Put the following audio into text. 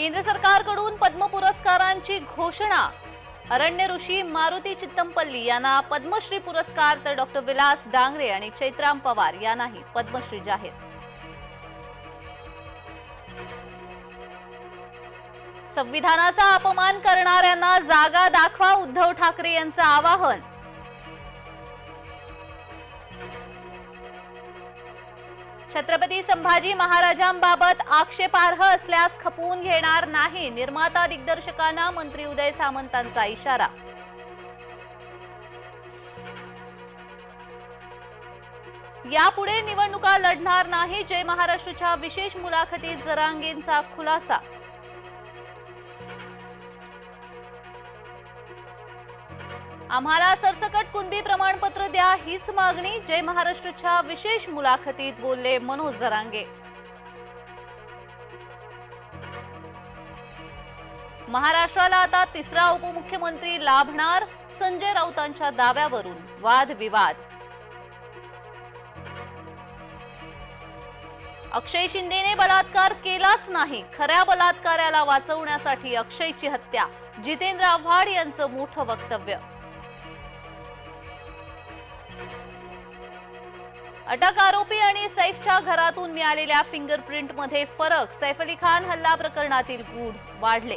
केंद्र सरकारकडून पद्म पुरस्कारांची घोषणा. अरण्य ऋषी मारुती चित्तमपल्ली यांना पद्मश्री पुरस्कार तर डॉक्टर विलास डांगरे आणि चैत्राम पवार यांनाही पद्मश्री जाहीर. संविधानाचा अपमान करणाऱ्यांना जागा दाखवा उद्धव ठाकरे यांचं आवाहन. छत्रपती संभाजी महाराजांबाबत आक्षेपार्ह असल्यास खपवून घेणार नाही. निर्माता दिग्दर्शकांना मंत्री उदय सामंतांचा इशारा. यापुढे निवडणुका लढणार नाही जय महाराष्ट्राच्या विशेष मुलाखतीत जरांगेंचा खुलासा आम्हाला सरसकट कुणबी प्रमाणपत्र द्या हीच मागणी जय महाराष्ट्रच्या विशेष मुलाखतीत बोलले मनोज जरांगे. महाराष्ट्राला आता तिसरा उपमुख्यमंत्री लाभणार संजय राऊतांच्या दाव्यावरून वादविवाद अक्षय शिंदेने बलात्कार केलाच नाही खऱ्या बलात्काराला वाचवण्यासाठी अक्षयची हत्या जितेंद्र आव्हाड यांचं मोठं वक्तव्य. अटक आरोपी आणि सैफच्या घरातून मिळालेल्या फिंगरप्रिंटमध्ये फरक. सैफ अली खान हल्ला प्रकरणातील गूढ वाढले.